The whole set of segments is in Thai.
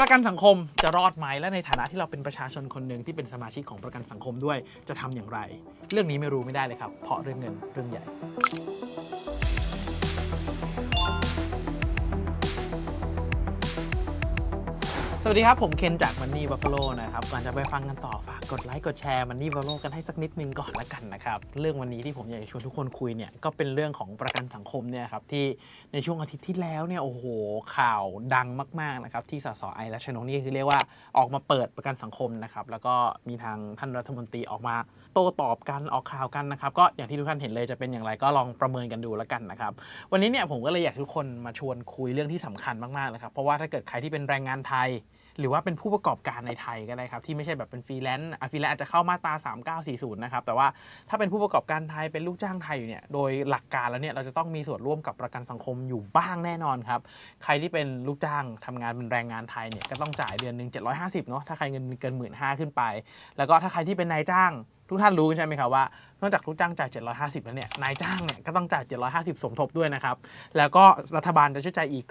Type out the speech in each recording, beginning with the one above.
ประกันสังคมจะรอดไหมและในฐานะที่เราเป็นประชาชนคนหนึ่งที่เป็นสมาชิกของประกันสังคมด้วยจะทำอย่างไร เรื่องนี้ไม่รู้ไม่ได้เลยครับ เพราะเรื่องเงินเรื่องใหญ่ วัสดีครับ ผมเคนจากมันนี่บัฟฟ a โลนะครับ ก่อนจะไปฟังกันต่อฝากกดไลค์กดแชร์มันนี่บัฟฟ a โลกันให้สักนิดนึงก่อนละกันนะครับ เรื่องวันนี้ที่ผมอยากจะชวนทุกคนคุยเนี่ยก็เป็นเรื่องของประกันสังคมเนี่ยครับที่ในช่วงอาทิตย์ที่แล้วเนี่ยโอ้โหข่าวดังมากๆนะครับที่สสไอและชนกนี่คือเรียกว่าออกมาเปิดประกันสังคมนะครับแล้วก็มีทางท่านรัฐมนตรีออกมาโต้ตอบกันออกข่าวกันนะครับก็อย่างที่ทุกท่านเห็นเลยจะเป็นอย่างไรก็ลองประเมินกันดูล้วกันนะครับวันนี้เนี่ยผมก็เลยอยากทุกคนมาชวนคุยเรื่องที่สำคัญมากๆเลยครับเพราะว่าถ้าเกิดใครที่เป็นแรงงานไทย หรือว่าเป็นผู้ประกอบการในไทยก็ได้ครับ ที่ไม่ใช่แบบเป็นฟรีแลนซ์อะฟรีแลนซ์อาจจะเข้ามาตรา 3940 นะครับ แต่ว่าถ้าเป็นผู้ประกอบการไทยเป็นลูกจ้างไทยอยู่เนี่ยโดยหลักการแล้วเนี่ยเราจะต้องมีส่วนร่วมกับประกันสังคมอยู่บ้างแน่นอนครับ ใครที่เป็นลูกจ้างทำงานเป็นแรงงานไทยเนี่ยก็ต้องจ่ายเดือนหนึ่ง750เนาะถ้าใครเงินเกินหมื่นห้าขึ้นไป แล้วก็ถ้าใครที่เป็นนายจ้าง ทุกท่านรู้ใช่ไหมครับว่านอกจากลูกจ้างจ่าย 750 แล้วเนี่ย นายจ้างเนี่ยก็ต้องจ่าย 750 สมทบด้วยนะครับ แล้วก็รัฐบาลจะช่วยจ่ายอีก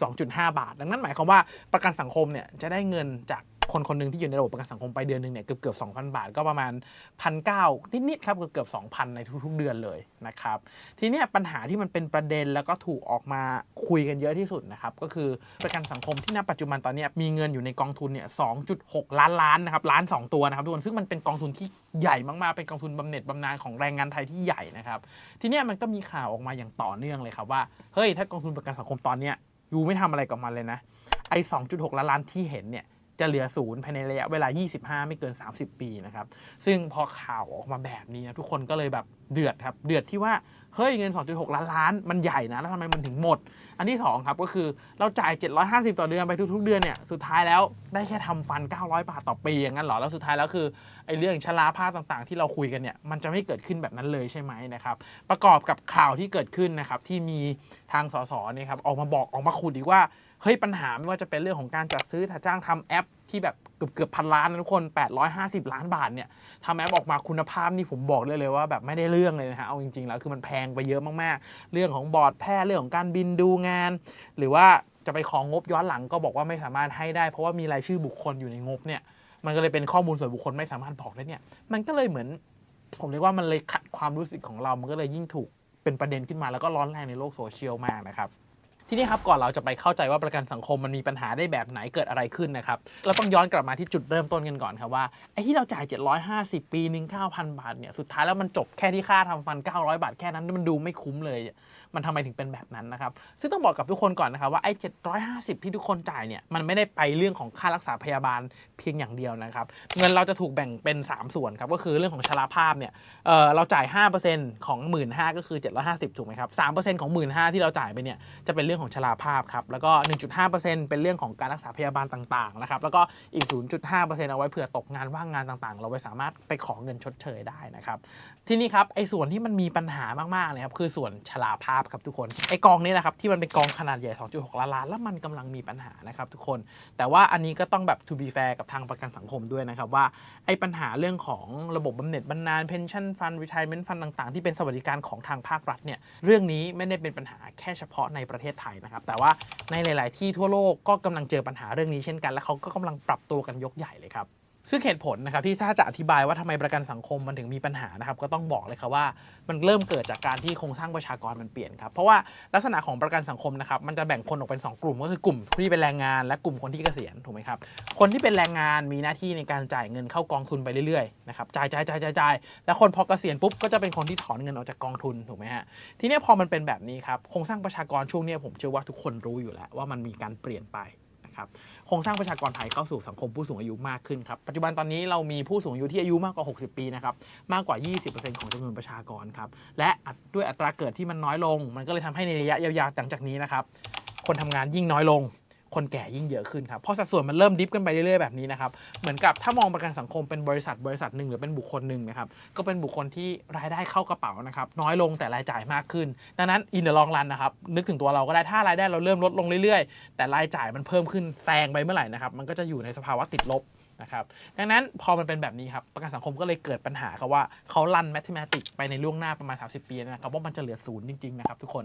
412.5 บาท ดังนั้นหมายความว่าประกันสังคมเนี่ยจะได้เงินจาก คนคนหนึ่งที่อยู่ในระบบประกันสังคมไปเดือนหนึ่งเนี่ยเกือบเกือบ2,000บาทก็ประมาณ1,900นิดๆครับเกือบเกือบ2,000ในทุกๆเดือนเลยนะครับทีนี้ปัญหาที่มันเป็นประเด็นแล้วก็ถูกออกมาคุยกันเยอะที่สุดนะครับก็คือประกันสังคมที่ณปัจจุบันตอนนี้มีเงินอยู่ในกองทุนเนี่ย2.6 ล้านล้านนะครับล้าน 2 ตัวนะครับทุกคนซึ่งมันเป็นกองทุนที่ใหญ่มากๆเป็นกองทุนบำเหน็จบำนาญของแรงงานไทยที่ใหญ่นะครับทีนี้มันก็มีข่าวออกมาอย่างต่อเนื่องเลยครับว่าเฮ้ยถ้ากองทุนประกันสังคมตอนเนี้ยยูไม่ทำอะไรกับมันเลยนะไอ้2.6 ล้านล้านที่เห็นเนี่ย จะเหลือศูนย์ภายในระยะเวลา 25 ไม่เกิน 30 ปีนะครับ ซึ่งพอข่าวออกมาแบบนี้นะทุกคนก็เลยแบบเดือดครับ เดือดที่ว่าเฮ้ยเงิน 2.6 ล้านล้าน มันใหญ่นะ แล้วทำไมมันถึงหมด อันที่ 2 ครับ ก็คือเราจ่าย 750 ต่อเดือนไปทุก ๆ เดือนเนี่ย สุดท้ายแล้วได้แค่ทำฟัน 900 บาทต่อปีอย่างนั้นเหรอ แล้วสุดท้ายแล้วคือไอ้เรื่องชราภาพต่างๆ ที่เราคุยกันเนี่ย มันจะไม่เกิดขึ้นแบบนั้นเลยใช่ไหมนะครับ ประกอบกับข่าวที่เกิดขึ้นนะครับที่มีทางสสเนี่ยครับออกมาบอกออกมาขุดอีกว่า เฮ้ยปัญหาไม่ว่าจะเป็นเรื่องของการจัดซื้อถ้าจ้างทำแอปที่แบบเกือบเกือบพันล้านนะทุกคน 850 ล้านบาทเนี่ยทำแอปออกมาคุณภาพนี่ผมบอกเลยเลยว่าแบบไม่ได้เรื่องเลยนะฮะเอาจริงๆแล้วคือมันแพงไปเยอะมากๆ เรื่องของบอร์ดแพทย์เรื่องของการบินดูงาน หรือว่าจะไปของงบย้อนหลังก็บอกว่าไม่สามารถให้ได้ เพราะว่ามีรายชื่อบุคคลอยู่ในงบเนี่ยมันก็เลยเป็นข้อมูลส่วนบุคคลไม่สามารถบอกได้เนี่ยมันก็เลยเหมือน ผมเรียกว่ามันเลยขัดความรู้สึกของเรา มันก็เลยยิ่งถูกเป็นประเด็นขึ้นมาแล้วก็ร้อนแรงในโลกโซเชียลมากนะครับ ทีนี้ครับก่อนเราจะไปเข้าใจว่าประกันสังคมมันมีปัญหาได้แบบไหนเกิดอะไรขึ้นนะครับเราต้องย้อนกลับมาที่จุดเริ่มต้นกันก่อนครับว่าไอ้ที่เราจ่าย 750 ปีหนึ่ง9,000 บาทเนี่ยสุดท้ายแล้วมันจบแค่ที่ค่าทำฟัน 900 บาทแค่นั้นมันดูไม่คุ้มเลย มันทำไมถึงเป็นแบบนั้นนะครับ ซึ่งต้องบอกกับทุกคนก่อนนะครับว่าไอ้750 ที่ทุกคนจ่ายเนี่ยมันไม่ได้ไปเรื่องของค่ารักษาพยาบาลเพียงอย่างเดียวนะครับ เงินเราจะถูกแบ่งเป็น 3 ส่วนครับก็คือเรื่องของชราภาพเนี่ยเอ่อเราจ่าย 5%ของ 1 5ื่นก็คือ 750 ถูกไหมครับ 3%ของ 1 5ื่นที่เราจ่ายไปเนี่ยจะเป็นเรื่องของชราภาพครับแล้วก็ 1.5%เป็นเรื่องของการรักษาพยาบาลต่างๆนะครับแล้วก็อีก 0.5%เอาไว้เผื่อตกงานว่างงานต่างๆ เราไปสามารถไปขอเงินชดเชยได้นะครับทีนี้ครับไอ้ส่วนที่มันมีปัญหามากๆเลยครับคือส่วนชราภาพครับทุกคนไอ้กองนี้แหละครับที่มันเป็นกองขนาดใหญ่ 2.6 ล้านล้านแล้วมันกำลังมีปัญหานะครับทุกคน แต่ว่าอันนี้ก็ต้องแบบ to be fair กับทางประกันสังคมด้วยนะครับว่าไอ้ปัญหาเรื่องของระบบบำเหน็จบำนาญ pension fund retirement fund ต่างๆ ที่เป็นสวัสดิการของทางภาครัฐเนี่ยเรื่องนี้ไม่ได้เป็นปัญหาแค่เฉพาะในประเทศไทยนะครับแต่ว่าในหลาย ๆ ที่ทั่วโลกก็กำลังเจอปัญหาเรื่องนี้เช่นกัน และเขาก็กำลังปรับตัวกันยกใหญ่เลยครับ ซึ่งเหตุผลนะครับที่ถ้าจะอธิบายว่าทำไมประกันสังคมมันถึงมีปัญหานะครับก็ต้องบอกเลยครับว่ามันเริ่มเกิดจากการที่โครงสร้างประชากรมันเปลี่ยนครับเพราะว่าลักษณะของประกันสังคมนะครับมันจะแบ่งคนออกเป็น 2 กลุ่ม ก็คือกลุ่มที่เป็นแรงงาน และกลุ่มคนที่เกษียณถูกไหมครับคนที่เป็นแรงงานมีหน้าที่ในการจ่ายเงินเข้ากองทุนไปเรื่อยๆนะครับจ่ายจ่ายจ่ายจ่ายจ่ายแล้วคนพอเกษียณปุ๊บก็จะเป็นคนที่ถอนเงินออกจากกองทุนถูกไหมฮะทีนี้พอมันเป็นแบบนี้ครับโครงสร้างประชากรช่วงนี้ผมเชื่อว่าทุกคนรู้อยู่แล้วว่ามันมีการเปลี่ยนไป นะครับโครงสร้างประชากรไทยเข้าสู่สังคมผู้สูงอายุมากขึ้นครับปัจจุบันตอนนี้เรามีผู้สูงอายุที่อายุมากกว่า 60 ปีนะครับมากกว่า 20%ของจำนวนประชากรครับและด้วยอัตราเกิดที่มันน้อยลง มันก็เลยทำให้ในระยะยาวๆหลังจากนี้นะครับคนทำงานยิ่งน้อยลง คนแก่ยิ่งเยอะขึ้นครับ เพราะสัดส่วนมันเริ่มดิฟกันไปเรื่อยๆแบบนี้นะครับ เหมือนกับถ้ามองประกันสังคมเป็นบริษัทบริษัทหนึ่งหรือเป็นบุคคลหนึ่งนะครับ ก็เป็นบุคคลที่รายได้เข้ากระเป๋านะครับ น้อยลงแต่รายจ่ายมากขึ้น ดังนั้นอินเดอ r ลองรันนะครับ นึกถึงตัวเราก็ได้ ถ้ารายได้เราเริ่มลดลงเรื่อยๆ แต่รายจ่ายมันเพิ่มขึ้นแซงไปเมื่อไหร่นะครับ มันก็จะอยู่ในสภาวะติดลบนะครับดังนั้นพอมันเป็นแบบนี้ครับ ประกันสังคมก็เลยเกิดปัญหาครับว่าเขาลันแมท h มติกไปในล่วงหน้าประมาณ 30 ปีนะครับว่ามันจะเหลือศูนย์จริงๆนะครับทุกคน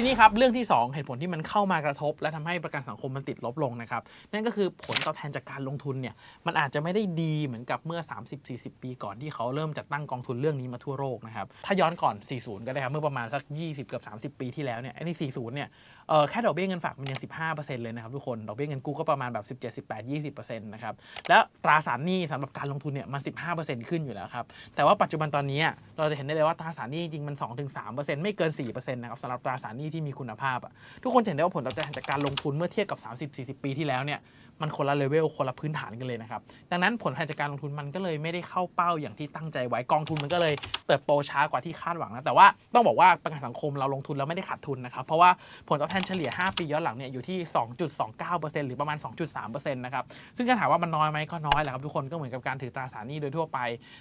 ทีนี้ครับเรื่องที่ 2 เหตุผลที่มันเข้ามากระทบ และทำให้ประกันสังคมมันติดลบลงนะครับนั่นก็คือผลตอบแทนจากการลงทุนเนี่ยมันอาจจะไม่ได้ดีเหมือนกับเมื่อ 30-40 ปีก่อนที่เขาเริ่มจัดตั้งกองทุนเรื่องนี้มาทั่วโลกนะครับถ้าย้อนก่อน 40 ก็ได้ครับเมื่อประมาณสัก 20 กับ 30 ปีที่แล้วเนี่ยไอ้นี่40 เนี่ยเออแค่ดอกเบี้ยเงินฝากมันยัง 15%เลยนะครับทุกคนดอกเบี้ยเงินกู้ก็ประมาณแบบ17 18 20%นะครับแล้วตราสารหนี้สำหรับการลงทุนเนี่ยมัน 15%ขึ้นอยู่แล้วครับแต่ว่าปัจจุบันตอนนี้เราจะเห็นได้เลยว่าตราสารหนี้จริงมัน 2-3%ไม่เกิน4%นะครับสำหรับตราสารหนี้ที่มีคุณภาพอะทุกคนจะเห็นได้ว่าผลตอบแทนจากการลงทุนเมื่อเทียบกับ 30-40 ปีที่แล้วเนี่ย มันคนละเลเวลคนละพื้นฐานกันเลยนะครับ ดังนั้นผลแทนจากการลงทุนมันก็เลยไม่ได้เข้าเป้าอย่างที่ตั้งใจไว้กองทุนมันก็เลยเติบโตช้ากว่าที่คาดหวังนะแต่ว่าต้องบอกว่าประกันสังคมเราลงทุนแล้วไม่ได้ขาดทุนนะครับเพราะว่าผลตอบแทนเฉลี่ย 5 ปีย้อนหลังเนี่ยอยู่ที่ 2.29%หรือประมาณ 2.3%นะครับซึ่งการถามว่ามันน้อยไหมก็น้อยแหละครับทุกคนก็เหมือนกับการถือตราสารหนี้โดยทั่วไป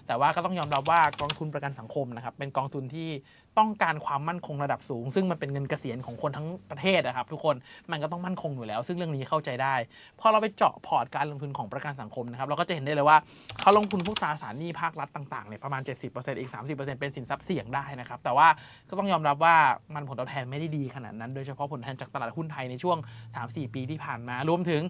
แต่ว่าก็ต้องยอมรับว่ากองทุนประกันสังคมนะครับเป็นกองทุนที่ต้องการความมั่นคงระดับสูง ซึ่งมันเป็นเงินเกษียณของคนทั้งประเทศนะครับทุกคนมันก็ต้องมั่นคงอยู่แล้ว ซึ่งเรื่องนี้เข้าใจได้พอเราไปเจาะพอร์ตการลงทุนของประกันสังคมนะครับเราก็จะเห็นได้เลยว่าเขาลงทุนพวกตราสารหนี้ภาครัฐต่างๆเนี่ยประมาณ 70%อีก 30%เป็นสินทรัพย์เสี่ยงได้นะครับแต่ว่าก็ต้องยอมรับว่ามันผลตอบแทนไม่ได้ดีขนาดนั้น โดยเฉพาะผลตอบแทนจากตลาดหุ้นไทยในช่วง 3-4 ปีที่ผ่านมารวมถึง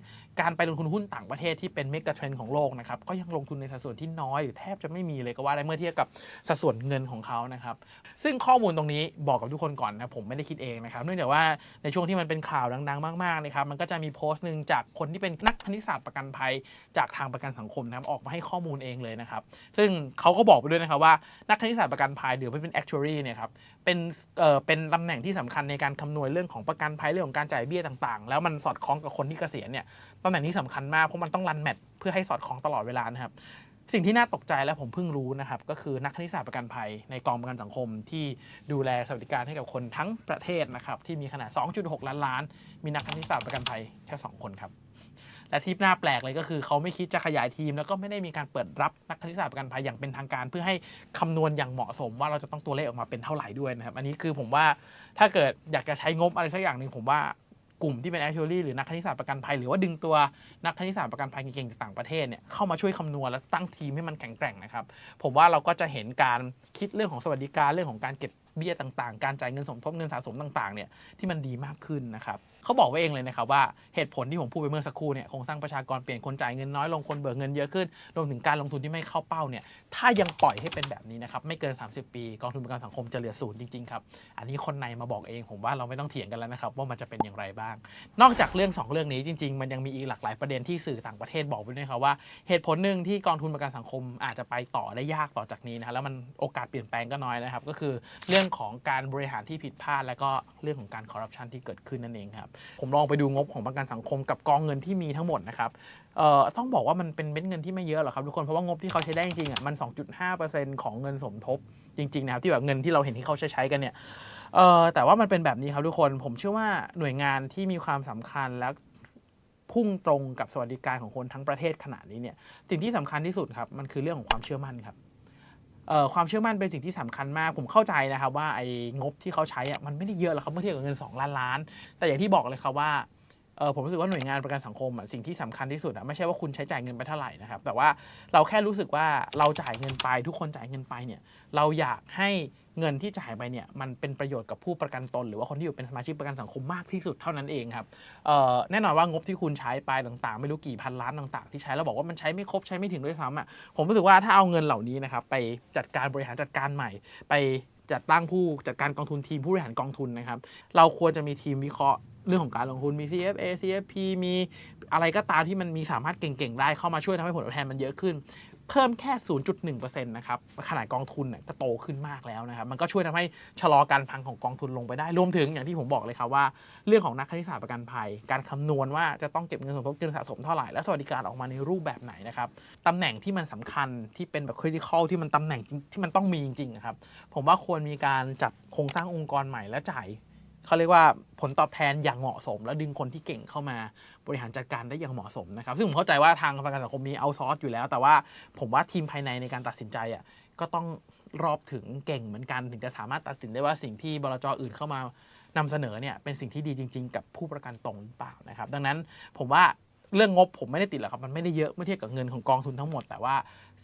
การไปลงทุนหุ้นต่างประเทศที่เป็นเมกะเทรนด์ของโลกนะครับก็ยังลงทุนในสัดส่วนที่น้อยหรือแทบจะไม่มีเลยก็ว่าได้เมื่อเทียบกับสัดส่วนเงินของเขานะครับซึ่งข้อมูลตรงนี้บอกกับทุกคนก่อนนะผมไม่ได้คิดเองนะครับเนื่องจากว่าในช่วงที่มันเป็นข่าวดังๆ มากๆนะครับมันก็จะมีโพสต์หนึ่งจากคนที่เป็นนักคณิตศาสตร์ประกันภัยจากทางประกันสังคมนะครับออกมาให้ข้อมูลเองเลยนะครับ ซึ่งเขาก็บอกไปด้วยนะครับว่านักคณิตศาสตร์ประกันภัยหรือเป็น actuary เนี่ยครับเป็นเอ่อเป็นตำแหน่งที่สำคัญในการคำนวณเรื่องของประกันภัยเรื่องของการจ่ายเบี้ยต่างๆ แล้วมันสอดคล้องกับคนที่เกษียณเนี่ยตำแหน่งนี้สำคัญมากเพราะมันต้องรันแมทเพื่อให้สอดคล้องตลอดเวลานะครับสิ่งที่น่าตกใจและผมเพิ่งรู้นะครับ ก็คือนักคณิตศาสตร์ประกันภัยในกองประกันสังคม ที่ดูแลสวัสดิการให้กับคนทั้งประเทศนะครับ ที่มีขนาด 2.6 ล้านล้าน มีนักคณิตศาสตร์ประกันภัยแค่ 2 คนครับ และที่น่าแปลกเลยก็คือเขาไม่คิดจะขยายทีม แล้วก็ไม่ได้มีการเปิดรับนักคณิตศาสตร์ประกันภัยอย่างเป็นทางการ เพื่อให้คำนวณอย่างเหมาะสมว่าเราจะต้องตัวเลขออกมาเป็นเท่าไหร่ด้วยนะครับ อันนี้คือผมว่าถ้าเกิดอยากจะใช้งบอะไรสักอย่างหนึ่งผมว่ากลุ่มที่เป็น actuary หรือนักคณิตศาสตร์ประกันภัย หรือว่าดึงตัวนักคณิตศาสตร์ประกันภัยเก่งๆจากต่างประเทศเนี่ยเข้ามาช่วยคำนวณและตั้งทีมให้มันแข็งแกร่งนะครับ ผมว่าเราก็จะเห็นการคิดเรื่องของสวัสดิการเรื่องของการเก็บเบี้ยต่างๆ การจ่ายเงินสมทบเงินสะสมต่างๆเนี่ยที่มันดีมากขึ้นนะครับ เขาบอกไว้เองเลยนะครับว่าเหตุผลที่ผมพูดไปเมื่อสักครู่เนี่ยโครงสร้างประชากรเปลี่ยนคนจ่ายเงินน้อยลงคนเบิกเงินเยอะขึ้นรวมถึงการลงทุนที่ไม่เข้าเป้าเนี่ยถ้ายังปล่อยให้เป็นแบบนี้นะครับไม่เกิน 30 ปี กองทุนประกันสังคมจะเหลือศูนย์จริงๆครับอันนี้คนในมาบอกเองผมว่าเราไม่ต้องเถียงกันแล้วนะครับว่ามันจะเป็นอย่างไรบ้าง นอกจากเรื่อง 2 เรื่องนี้จริง ๆ มันยังมีอีกหลากหลายประเด็นที่สื่อต่างประเทศบอกไว้ด้วยครับว่าเหตุผลหนึ่งที่กองทุนประกันสังคมอาจจะไปต่อได้ยากต่อจากนี้นะฮะแล้วมันโอกาสเปลี่ยนแปลงก็น้อยนะครับก็คือเรื่องของการบริหารที่ผิดพลาด แล้วก็เรื่องของการคอร์รัปชันที่เกิดขึ้นนั่นเองครับผมลองไปดูงบของประกันสังคมกับกองเงินที่มีทั้งหมดนะครับเอ่อต้องบอกว่ามันเป็นเม็ดเงินที่ไม่เยอะหรอกครับทุกคนเพราะว่างบที่เขาใช้ได้จริงอะมัน 2.5%ของเงินสมทบจริงๆนะครับที่แบบเงินที่เราเห็นที่เขาใช้ใช้กันเนี่ยเออแต่ว่ามันเป็นแบบนี้ครับทุกคนผมเชื่อว่าหน่วยงานที่มีความสำคัญและพุ่งตรงกับสวัสดิการของคนทั้งประเทศขนาดนี้เนี่ยสิ่งที่สำคัญที่สุดครับมันคือเรื่องของความเชื่อมั่นครับ ความเชื่อมั่นเป็นสิ่งที่สำคัญมากผมเข้าใจนะครับว่าไอ้งบที่เขาใช้อะมันไม่ได้เยอะหรอกครับเมื่อเทียบกับเงิน 2 ล้านล้าน แต่อย่างที่บอกเลยครับว่า เออผมรู้สึกว่าหน่วยงานประกันสังคมอะสิ่งที่สำคัญที่สุดอะไม่ใช่ว่าคุณใช้จ่ายเงินไปเท่าไหร่นะครับ แต่ว่าเราแค่รู้สึกว่าเราจ่ายเงินไป ทุกคนจ่ายเงินไปเนี่ย เราอยากให้เงินที่จ่ายไปเนี่ยมันเป็นประโยชน์กับผู้ประกันตน หรือว่าคนที่อยู่เป็นสมาชิกประกันสังคมมากที่สุดเท่านั้นเองครับออแน่นอนว่างบที่คุณใช้ไปต่างๆ ไม่รู้กี่พันล้านต่างๆ ที่ใช้แล้วบอกว่ามันใช้ไม่ครบใช้ไม่ถึงด้วยซ้ำอะผมรู้สึกว่าถ้าเอาเงินเหล่านี้นะครับไปจัดการบริหารจัดการใหม่ ไปจัดตั้งผู้จัดการกองทุนทีมผู้บริหารกองทุนนะครับเราควรจะมีทีมวิเคราะห์ เรื่องของการลงทุนมี CFA CFP มีอะไรก็ตามที่มันมีสามารถเก่งๆ ได้เข้ามาช่วยทำให้ผลตอบแทนมันเยอะขึ้น เพิ่มแค่ 0.1%นะครับขนาดกองทุนเนี่ยก็โตขึ้นมากแล้วนะครับ มันก็ช่วยทำให้ชะลอการพังของกองทุนลงไปได้ รวมถึงอย่างที่ผมบอกเลยครับว่า เรื่องของนักคณิตศาสตร์ประกันภัย การคำนวณว่าจะต้องเก็บเงินสมทบเงินสะสมเท่าไหร่ และสวัสดิการออกมาในรูปแบบไหนนะครับตำแหน่งที่มันสำคัญที่เป็นแบบ critical ที่มันตำแหน่งที่มันต้องมีจริงๆครับผมว่าควรมีการจัดโครงสร้างองค์กรใหม่และจ่าย เขาเรียกว่าผลตอบแทนอย่างเหมาะสม และดึงคนที่เก่งเข้ามาบริหารจัดการได้อย่างเหมาะสมนะครับ ซึ่งผมเข้าใจว่าทางประกันสังคมมีเอาซอร์สอยู่แล้ว แต่ว่าผมว่าทีมภายในในการตัดสินใจอะก็ต้องรอบถึงเก่งเหมือนกัน ถึงจะสามารถตัดสินได้ว่าสิ่งที่บลจอื่นเข้ามานำเสนอเนี่ยเป็นสิ่งที่ดีจริง ๆ กับผู้ประกันตรงหรือเปล่านะครับ ดังนั้นผมว่าเรื่องงบผมไม่ได้ติดหรอกครับมันไม่ได้เยอะเมื่อเทียบกับเงินของกองทุนทั้งหมด แต่ว่า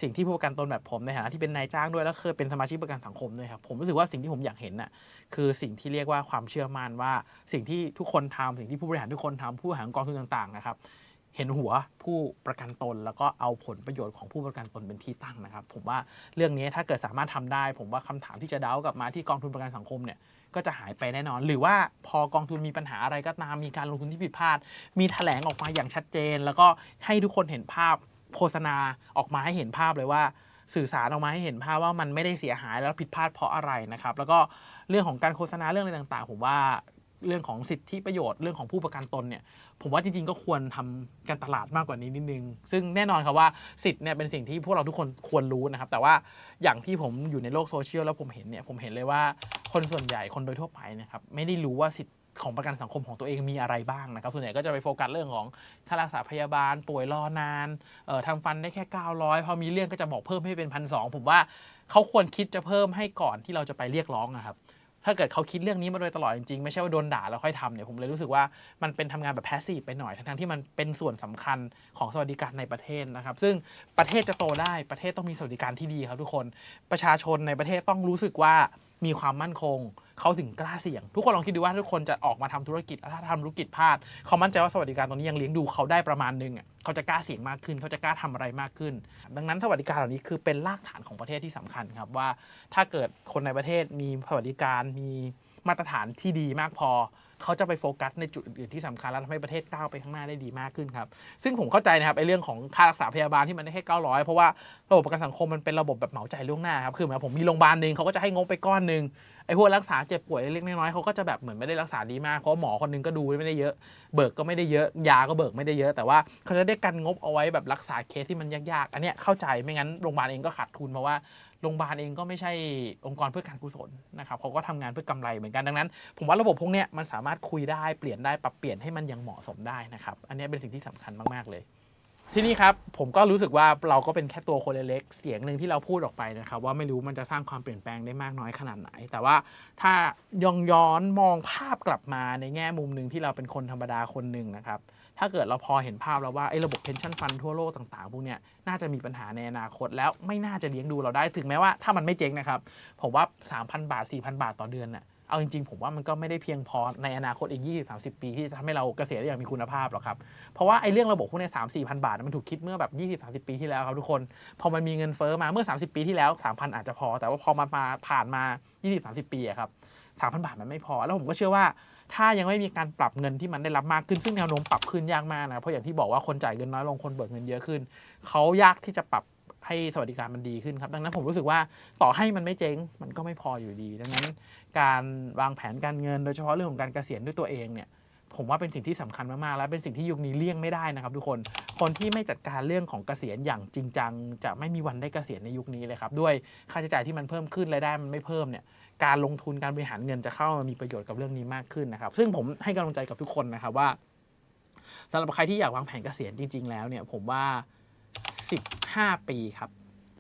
สิ่งที่ผู้ประกันตนแบบผมในฐานะที่เป็นนายจ้างด้วยแล้วเคยเป็นสมาชิกประกันสังคมด้วยครับผมรู้สึกว่าสิ่งที่ผมอยากเห็นน่ะคือสิ่งที่เรียกว่าความเชื่อมั่นว่า สิ่งที่ทุกคนทำสิ่งที่ผู้บริหารทุกคนทำผู้บริหารกองทุนต่างๆนะครับเห็นหัวผู้ประกันตนแล้วก็เอาผลประโยชน์ของผู้ประกันตนเป็นที่ตั้งนะครับ ผมว่าเรื่องนี้ถ้าเกิดสามารถทำได้ ผมว่าคำถามที่จะเดากลับมาที่กองทุนประกันสังคมเนี่ยก็จะหายไปแน่นอน หรือว่าพอกองทุนมีปัญหาอะไรก็ตามมีการลงทุนที่ผิดพลาด มีแถลงออกมาอย่างชัดเจน แล้วก็ให้ทุกคนเห็นภาพ โฆษณาออกมาให้เห็นภาพเลยว่า สื่อสารออกมาให้เห็นภาพว่ามันไม่ได้เสียหายแล้วผิดพลาดเพราะอะไรนะครับ แล้วก็เรื่องของการโฆษณาเรื่องอะไรต่างๆ ผมว่าเรื่องของสิทธิประโยชน์เรื่องของผู้ประกันตนเนี่ยผมว่าจริง ๆ ก็ควรทำการตลาดมากกว่านี้นิดนึง ซึ่งแน่นอนครับว่าสิทธิ์เนี่ยเป็นสิ่งที่พวกเราทุกคนควรรู้นะครับ แต่ว่าอย่างที่ผมอยู่ในโลกโซเชียลแล้วผมเห็นเนี่ยผมเห็นเลยว่าคนส่วนใหญ่คนโดยทั่วไปนะครับไม่ได้รู้ว่าสิทธิ ของประกันสังคมของตัวเองมีอะไรบ้างนะครับ ส่วนใหญ่ก็จะไปโฟกัสเรื่องของค่ารักษาพยาบาล ป่วยรอนานเอ่อทำฟันได้แค่ 900 พอมีเรื่องก็จะบอกเพิ่มให้เป็นพันสผมว่าเขาควรคิดจะเพิ่มให้ก่อนที่เราจะไปเรียกร้องนะครับถ้าเกิดเขาคิดเรื่องนี้มาโดยตลอดจริงๆ ไม่ใช่ว่าโดนด่าแล้วค่อยทำเนี่ยผมเลยรู้สึกว่ามันเป็นทำงานแบบแพสซีฟไปหน่อยทั้งๆที่มันเป็นส่วนสำคัญของสวัสดิการในประเทศนะครับ ซึ่งประเทศจะโตได้ประเทศต้องมีสวัสดิการที่ดีครับทุกคนประชาชนในประเทศต้องรู้สึกว่า มีความมั่นคง เขาถึงกล้าเสี่ยง ทุกคนลองคิดดูว่าทุกคนจะออกมาทำธุรกิจถ้าทำธุรกิจพลาด เขามั่นใจว่าสวัสดิการตรงนี้ยังเลี้ยงดูเขาได้ประมาณนึงอะเขาจะกล้าเสี่ยงมากขึ้น เขาจะกล้าทำอะไรมากขึ้น ดังนั้นสวัสดิการเหล่านี้คือเป็นรากฐานของประเทศที่สำคัญครับว่า ถ้าเกิดคนในประเทศมีสวัสดิการมีมาตรฐานที่ดีมากพอ เขาจะไปโฟกัสในจุดอื่นๆที่สำคัญแล้วทำให้ประเทศก้าวไปข้างหน้าได้ดีมากขึ้นครับ ซึ่งผมเข้าใจนะครับไอ้เรื่องของค่ารักษาพยาบาลที่มันได้แค่900 เพราะว่าระบบประกันสังคมมันเป็นระบบแบบเหมาจ่ายล่วงหน้าครับ คือเหมือนผมมีโรงพยาบาลหนึ่งเขาก็จะให้งบไปก้อนหนึ่งไอ้พวกรักษาเจ็บป่วยเล็กๆน้อยๆเขาก็จะแบบเหมือนไม่ได้รักษาดีมากเพราะหมอคนหนึงก็ดูไม่ได้เยอะ เบิกก็ไม่ได้เยอะยาก็เบิกไม่ได้เยอะ แต่ว่าเขาจะได้กันงบเอาไว้แบบรักษาเคสที่มันยากๆ อันเนี้ยเข้าใจไม่งั้นโรงพยาบาลเองก็ขาดทุนเพราะว่า โรงพยาบาลเองก็ไม่ใช่องค์กรเพื่อการกุศลนะครับเขาก็ทำงานเพื่อกำไรเหมือนกันดังนั้น ผมว่าระบบพวกนี้มันสามารถคุยได้เปลี่ยนได้ปรับเปลี่ยนให้มันยังเหมาะสมได้นะครับ อันนี้เป็นสิ่งที่สำคัญมากๆเลย ทีนี้ครับผมก็รู้สึกว่าเราก็เป็นแค่ตัวคนเล็กเสียงหนึ่งที่เราพูดออกไปนะครับ ว่าไม่รู้มันจะสร้างความเปลี่ยนแปลงได้มากน้อยขนาดไหน แต่ว่าถ้ายองย้อนมองภาพกลับมาในแง่มุมหนึ่งที่เราเป็นคนธรรมดาคนหนึ่งนะครับ ถ้าเกิดเราพอเห็นภาพแล้วว่าไอ้ระบบ pension fund ทั่วโลกต่างๆ พวกเนี้ยน่าจะมีปัญหาในอนาคตแล้วไม่น่าจะเลี้ยงดูเราได้ถึงแม้ว่าถ้ามันไม่เจ๊งนะครับ ผมว่า 3,000 บาท 4,000 บาทต่อเดือนน่ะเอาจริงๆ ผมว่ามันก็ไม่ได้เพียงพอในอนาคตอีก 20-30 ปี ที่จะทำให้เราเกษียณได้อย่างมีคุณภาพหรอกครับ เพราะว่าไอ้เรื่องระบบพวกนี้สามสี่พันบาทน่ะมันถูกคิดเมื่อแบบ 20-30 ปีที่แล้วครับทุกคน พอมันมีเงินเฟ้อมาเมื่อ 30 ปีที่แล้ว 3,000 อาจจะพอ แต่ว่าพอมามาผ่านมา 20-30 ปีอะครับ 3,000บาทมันไม่พอ แล้วผมก็เชื่อว่า ถ้ายังไม่มีการปรับเงินที่มันได้รับมากขึ้นซึ่งแนวโน้มปรับขึ้นยากมากนะเพราะอย่างที่บอกว่าคนจ่ายเงินน้อยลงคนเบิกเงินเยอะขึ้นเขายากที่จะปรับให้สวัสดิการมันดีขึ้นครับ ดังนั้นผมรู้สึกว่าต่อให้มันไม่เจ๊ง มันก็ไม่พออยู่ดี ดังนั้น การวางแผนการเงิน โดยเฉพาะเรื่องของการเกษียณด้วยตัวเองเนี่ย ผมว่าเป็นสิ่งที่สำคัญมากๆ และเป็นสิ่งที่ยุคนี้เลี่ยงไม่ได้นะครับ ทุกคน คนที่ไม่จัดการเรื่องของเกษียณอย่างจริงจัง จะไม่มีวันได้เกษียณในยุคนี้เลยครับ ด้วยค่าใช้จ่ายที่มันเพิ่มขึ้นรายได้มันไม่เพิ่มเนี่ย การลงทุนการบริหารเงินจะเข้ามามีประโยชน์กับเรื่องนี้มากขึ้นนะครับ ซึ่งผมให้กำลังใจกับทุกคนนะครับว่าสำหรับใครที่อยากวางแผนเกษียณจริง ๆ แล้วเนี่ยผมว่า 15 ปีครับ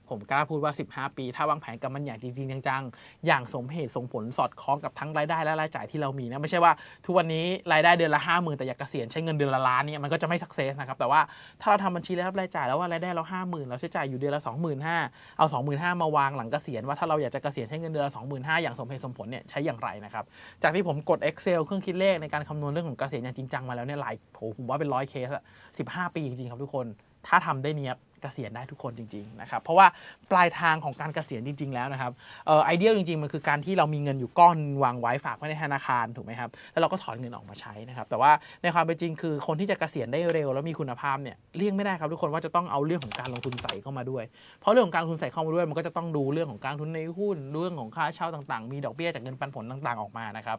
ผมกล้าพูดว่า 15 ปี ถ้าวางแผนกับมันอย่างจริงๆจังๆ อย่างสมเหตุสมผลสอดคล้องกับทั้งรายได้และรายจ่ายที่เรามีนะ ไม่ใช่ว่าทุกวันนี้รายได้เดือนละ 5 0,000 แต่อยากเกษียณใช้เงินเดือนละล้านเนี่ยมันก็จะไม่สักเซสนะครับ แต่ว่าถ้าเราทำบัญชีรายรับรายจ่ายแล้วว่ารายได้เรา 50,000 เราใช้จ่ายอยู่เดือนละ 25,000 เอา 25,000 มาวางหลังเกษียณว่าถ้าเราอยากจะเกษียณใช้เงินเดือนละ 25,000 อย่างสมเหตุสมผลเนี่ยใช้อย่างไรนะครับจากที่ผมกด Excel เครื่องคิดเลขในการคำนวณเรื่องของเกษียณอย่างจริงจังมาแล้วเนี่ยหลายโหผมว่าเป็นร้อยเคสอะ15 ปีจริงๆครับทุกคน ถ้าทำได้เนี้ยบเกษียณได้ทุกคนจริงๆนะครับเพราะว่าปลายทางของการเกษียณจริง ๆ แล้วนะครับออไอเดียจริงๆ มันคือการที่เรามีเงินอยู่ก้อนวางไว้ฝากไว้ในธนาคารถูกไหมครับแล้วเราก็ถอนเงินออกมาใช้นะครับแต่ว่าในความเป็นจริงคือคนที่จะเกษียณได้เร็ว แล้วมีคุณภาพเนี่ยเลี่ยงไม่ได้ครับทุกคนว่าจะต้องเอาเรื่องของการลงทุนใส่เข้ามาด้วย เพราะเรื่องของการลงทุนใส่เข้ามาด้วย มันก็จะต้องดูเรื่องของการลงทุนในหุ้นเรื่องของค่าเช่าต่างๆ มีดอกเบี้ยจากเงินปันผลต่างๆออกมานะครับ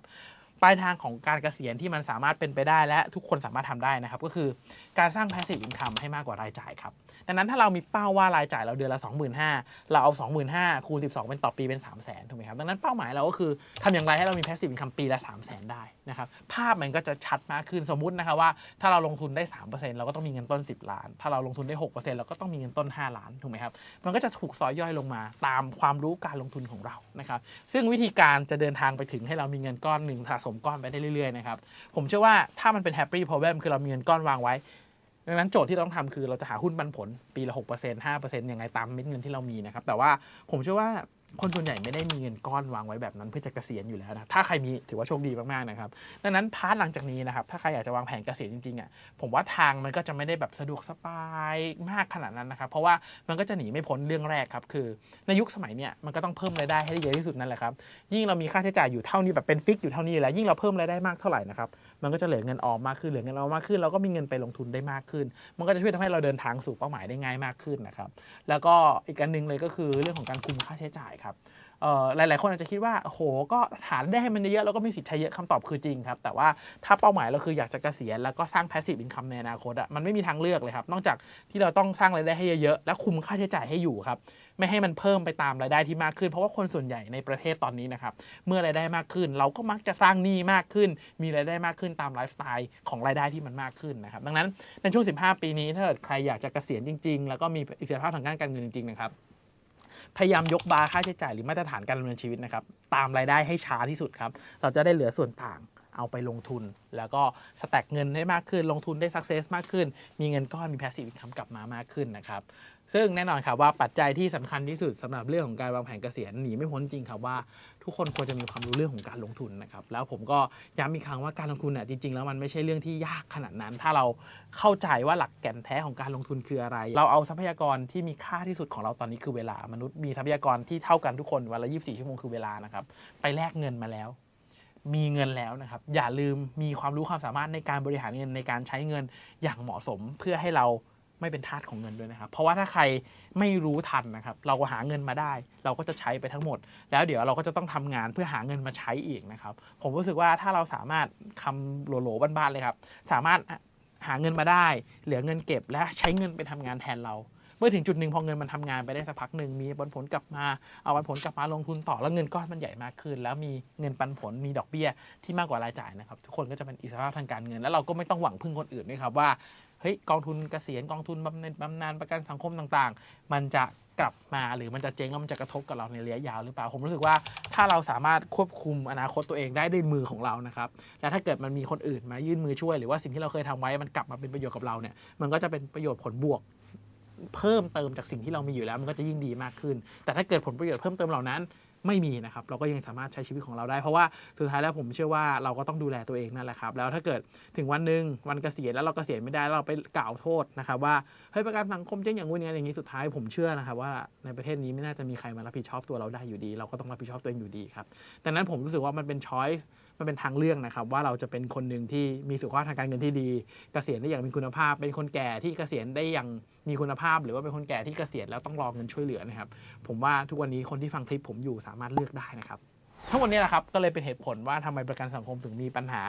ปลายทางของการเกษียณที่มันสามารถเป็นไปได้และทุกคนสามารถทำได้นะครับ ก็คือการสร้าง passive income ให้มากกว่ารายจ่ายครับ ดังนั้นถ้าเรามีเป้าว่ารายจ่ายเราเดือนละ 25,000 เราเอา 25,000 คูณ 12 เป็นต่อปีเป็น 300,000ถูกไหมครับ ดังนั้นเป้าหมายเราก็คือทำอย่างไรให้เรามี passive income ปีละ 300,000 ได้นะครับ ภาพมันก็จะชัดมากขึ้นสมมุตินะครับว่า ถ้าเราลงทุนได้ 3%เราก็ต้องมีเงินต้น 10 ล้าน ถ้าเราลงทุนได้ 6%เราก็ต้องมีเงินต้น 5 ล้านถูกไหมครับ มันก็จะถูกซอยย่อยลงมาตามความรู้การลงทุนของเรานะครับ ซึ่งวิธีการจะเดินทางไปถึงให้เรามีเงินก้อนหนึ่งสะสมก้อนไปได้เรื่อยๆนะครับผมเชื่อว่าถ้ามันเป็น happy problem คือเรามีเงินก้อนวางไว้ ดังนั้นโจทย์ที่เราต้องทำคือเราจะหาหุ้นปันผลปีละ 6% 5%ยังไงตามเม็ดเงินที่เรามีนะครับ แต่ว่าผมเชื่อว่าคนส่วนใหญ่ไม่ได้มีเงินก้อนวางไว้แบบนั้นเพื่อจะเกษียณอยู่แล้วนะ ถ้าใครมีถือว่าโชคดีมากๆนะครับ ดังนั้นพาร์ทหลังจากนี้นะครับ ถ้าใครอยากจะวางแผนเกษียณจริงๆอะ ผมว่าทางมันก็จะไม่ได้แบบสะดวกสบายมากขนาดนั้นนะครับ เพราะว่ามันก็จะหนีไม่พ้นเรื่องแรกครับ คือในยุคสมัยเนี้ยมันก็ต้องเพิ่มรายได้ให้ได้เยอะที่สุดนั่นแหละครับ ยิ่งเรามีค่าใช้จ่ายอยู่เท่านี้แบบเป็นฟิกอยู่เท่านี้แล้ว ยิ่งเราเพิ่มรายได้มากเท่าไหร่นะครับ มันก็จะเหลือเงินออมมากขึ้นเหลือเงินออมมากขึ้นเราก็มีเงินไปลงทุนได้มากขึ้น มันก็จะช่วยทำให้เราเดินทางสู่เป้าหมายได้ง่ายมากขึ้นนะครับแล้วก็อีกอันนึงเลยก็คือเรื่องของการคุมค่าใช้จ่ายครับ หลาย ๆ คนอาจจะคิดว่าโหก็ฐานได้ให้มันเยอะแล้วก็มีสิทธิ์ใช้เยอะคำตอบคือจริงครับ แต่ว่าถ้าเป้าหมายเราคืออยากจะเกษียณแล้วก็สร้าง passive income ในอนาคตอะมันไม่มีทางเลือกเลยครับ นอกจากที่เราต้องสร้างรายได้ให้เยอะ ๆ และคุมค่าใช้จ่ายให้อยู่ครับ ไม่ให้มันเพิ่มไปตามรายได้ที่มากขึ้น เพราะว่าคนส่วนใหญ่ในประเทศตอนนี้นะครับ เมื่อรายได้มากขึ้น เราก็มักจะสร้างหนี้มากขึ้น มีรายได้มากขึ้นตามไลฟ์สไตล์ของรายได้ที่มันมากขึ้นนะครับ ดังนั้นในช่วง 15 ปีนี้ถ้าเกิดใครอยากจะเกษียณจริง ๆ แล้วก็มีอิสรภาพทางด้านการเงินจริงๆนะครับ พยายามยกบาร์ค่าใช้จ่ายหรือมาตรฐานการดำเนินชีวิตนะครับตามรายได้ให้ช้าที่สุดครับ เราจะได้เหลือส่วนต่างเอาไปลงทุน แล้วก็สแต็กเงินได้มากขึ้น ลงทุนได้สักเซสมากขึ้น มีเงินก้อนมีแพสซีฟอินคัมกลับมามากขึ้นนะครับ ซึ่งแน่นอนครับว่าปัจจัยที่สำคัญที่สุดสำหรับเรื่องของการวางแผนเกษียณหนีไม่พ้นจริงครับว่าทุกคนควรจะมีความรู้เรื่องของการลงทุนนะครับ แล้วผมก็ย้ำอีกครั้งว่าการลงทุนเนี่ยจริงๆ แล้วมันไม่ใช่เรื่องที่ยากขนาดนั้น ถ้าเราเข้าใจว่าหลักแก่นแท้ของการลงทุนคืออะไร เราเอาทรัพยากรที่มีค่าที่สุดของเราตอนนี้คือเวลามนุษย์มีทรัพยากรที่เท่ากันทุกคนวันละ 24 ชั่วโมงคือเวลานะครับไปแลกเงินมาแล้ว มีเงินแล้วนะครับ อย่าลืมมีความรู้ความสามารถในการบริหารเงินในการใช้เงินอย่างเหมาะสมเพื่อให้เรา ไม่เป็นทาสของเงินด้วยนะครับ เพราะว่าถ้าใครไม่รู้ทันนะครับ เราก็หาเงินมาได้ เราก็จะใช้ไปทั้งหมด แล้วเดี๋ยวเราก็จะต้องทำงานเพื่อหาเงินมาใช้อีกนะครับ ผมรู้สึกว่าถ้าเราสามารถคำโหลๆบ้านๆเลยครับ สามารถหาเงินมาได้ เหลือเงินเก็บและใช้เงินไปทำงานแทนเราเมื่อถึงจุดหนึ่งพอเงินมันทำงานไปได้สักพักหนึ่งมีปันผลกลับมาเอาปันผลกลับมาลงทุนต่อแล้วเงินก้อนมันใหญ่มากขึ้น แล้วมีเงินปันผลมีดอกเบี้ยที่มากกว่ารายจ่ายนะครับ ทุกคนก็จะเป็นอิสรภาพทางการเงิน แล้วเราก็ไม่ต้องหวังพึ่งคนอื่นด้วยครับว่า เฮ้ยกองทุนเกษียณกองทุนบำเหน็จบำนาญประกันสังคมต่างๆ มันจะกลับมาหรือมันจะเจ๊งแล้วมันจะกระทบกับเราในระยะยาวหรือเปล่า ผมรู้สึกว่าถ้าเราสามารถควบคุมอนาคตตัวเองได้ด้วยมือของเรานะครับและถ้าเกิดมันมีคนอื่นมายื่นมือช่วย หรือว่าสิ่งที่เราเคยทำไว้มันกลับมาเป็นประโยชน์กับเราเนี่ยมันก็จะเป็นประโยชน์ผลบวก เพิ่มเติมจากสิ่งที่เรามีอยู่แล้ว มันก็จะยิ่งดีมากขึ้น แต่ถ้าเกิดผลประโยชน์เพิ่มเติมเหล่านั้น ไม่มีนะครับเราก็ยังสามารถใช้ชีวิตของเราได้ เพราะว่าสุดท้ายแล้วผมเชื่อว่าเราก็ต้องดูแลตัวเองนั่นแหละครับแล้วถ้าเกิดถึงวันหนึ่งวันเกษียณแล้วเราเกษียณไม่ได้เราไปกล่าวโทษนะครับว่าเฮ้ยประกันสังคมเจ๊งอย่างงู้นอย่างนี้อย่างนี้สุดท้ายผมเชื่อนะครับว่าในประเทศนี้ไม่น่าจะมีใครมารับผิดชอบตัวเราได้อยู่ดี เราก็ต้องรับผิดชอบตัวเองอยู่ดีครับดังนั้นผมรู้สึกว่ามันเป็นช้อย มันเป็นทางเลือกนะครับ ว่าเราจะเป็นคนหนึ่งที่มีสุขภาพทางการเงินที่ดีเกษียณได้อย่างมีคุณภาพ เป็นคนแก่ที่เกษียณได้อย่างมีคุณภาพ หรือว่าเป็นคนแก่ที่เกษียณแล้วต้องรอเงินช่วยเหลือนะครับ ผมว่าทุกวันนี้คนที่ฟังคลิปผมอยู่สามารถเลือกได้นะครับ ทั้งหมดนี้แหละครับก็เลยเป็นเหตุผลว่าทำไมประกันสังคมถึงมีปัญหา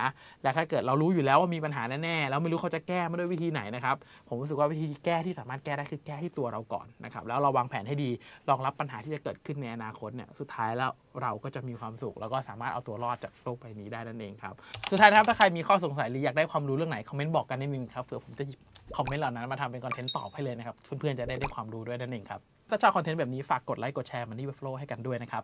และถ้าเกิดเรารู้อยู่แล้วว่ามีปัญหาแน่ๆแล้วไม่รู้เขาจะแก้มาด้วยวิธีไหนนะครับผมรู้สึกว่าวิธีแก้ที่สามารถแก้ได้คือแก้ที่ตัวเราก่อนนะครับแล้วเราวางแผนให้ดีรองรับปัญหาที่จะเกิดขึ้นในอนาคตเนี่ยสุดท้ายแล้วเราก็จะมีความสุข แล้วก็สามารถเอาตัวรอดจากโลกใบนี้ได้นั่นเองครับสุดท้ายนะครับถ้าใครมีข้อสงสัยหรืออยากได้ความรู้เรื่องไหนคอมเมนต์บอกกันนิดนึงครับเผื่อผมจะหยิบคอมเมนต์เหล่านั้นมาทำเป็นคอนเทนต์ตอบให้เลยนะครับเพื่อนๆจะได้ได้ความรู้ด้วยนั่นเองครับถ้าชอบคอนเทนต์แบบนี้ฝากกดไลค์กดแชร์มันนี่เฟลให้กันด้วยนะครับ